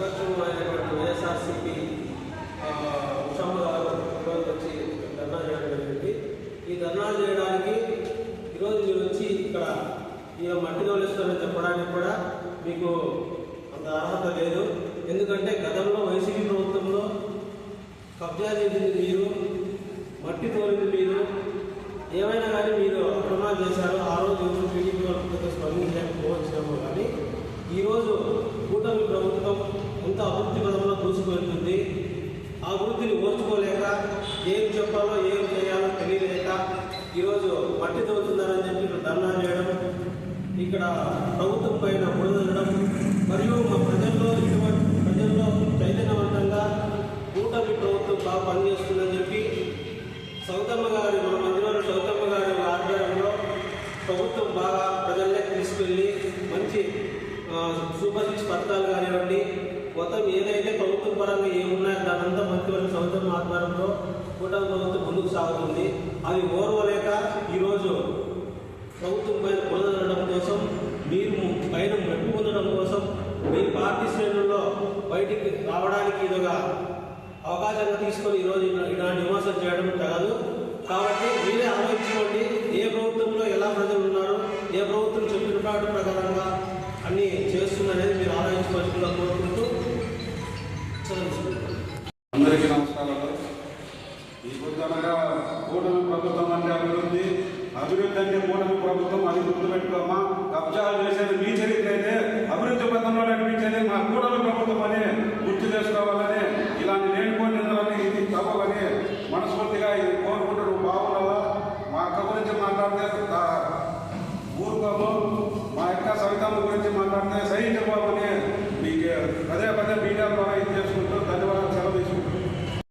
ప్రతిపక్షం అయినటువంటి వైఎస్ఆర్సీపీ ఉషమ్మ గారు ఈరోజు వచ్చి ధర్నా చేయడం జరిగింది. ఈ ధర్నా చేయడానికి ఈరోజు మీరు వచ్చి ఇక్కడ ఈ మట్టి తోలిస్తారని చెప్పడానికి కూడా మీకు అంత అర్హత లేదు. ఎందుకంటే గతంలో వైసీపీ ప్రభుత్వంలో కబ్జా చేసింది మీరు మట్టి తోలింది మీరు. ఏమైనా కానీ మీరు అక్రమాలు చేశారు. ఆ రోజు ఎవరు టీడీపీ వాళ్ళు స్పందించలేకపోవచ్చేమో కానీ ఈరోజు కూటమి ప్రభుత్వం ఇంత అభివృద్ధి పదంలో దూసుకువెళ్తుంది. ఆ వృద్ధిని ఓర్చుకోలేక ఏం చెప్పాలో ఏం చేయాలో తెలియలేక ఈరోజు మట్టి తవ్వుతున్నారని చెప్పి ఇక్కడ ధర్నా చేయడం ఇక్కడ ప్రభుత్వం పైన బురదలడం మరియు మా ప్రజల్లో ఇటువంటి ప్రజల్లో చైతన్యవంతంగా కూటమి ప్రభుత్వం బాగా పనిచేస్తుందని చెప్పి సౌతమ్మ గారి మన మందిరంలో సౌతమ్మ గారి ఆధ్వర్యంలో ప్రభుత్వం బాగా ప్రజల్లోకి తీసుకెళ్ళి మంచి సూపర్ సిక్స్ పథకాలు కానివ్వండి మొత్తం ఏదైతే ప్రభుత్వ పరంగా ఏమున్నాయో దానంతా మంత్రివర్గ సంవత్సరం ఆధ్వర్యంలో కూటమి ప్రభుత్వం ముందుకు సాగుతుంది. అవి ఓర్వలేక ఈరోజు ప్రభుత్వం పైన పొందడం కోసం మీరు పైన మెప్పు పొందడం కోసం మీ పార్టీ శ్రేణుల్లో బయటికి రావడానికి ఇదొక అవకాశంగా తీసుకొని ఈరోజు ఇలాంటి విమర్శలు చేయడం తగదు. కాబట్టి మీరే ఆలోచించుకోండి ఏ ప్రభుత్వంలో ఎలా ప్రజలు ఉన్నారు ఏ ప్రభుత్వం చెప్పిన ప్రకారంగా అన్నీ చేస్తుందనేది మీరు ఆలోచించుకోవాల్సిందిగా కోరుకుంటూ అందరికీ నమస్కారాలు ఈ పొద్దునగా కూటమి ప్రభుత్వం అంటే అభివృద్ధి అభివృద్ధి అంటే కూటమి ప్రభుత్వం అది గుర్తుపెట్టుకోమా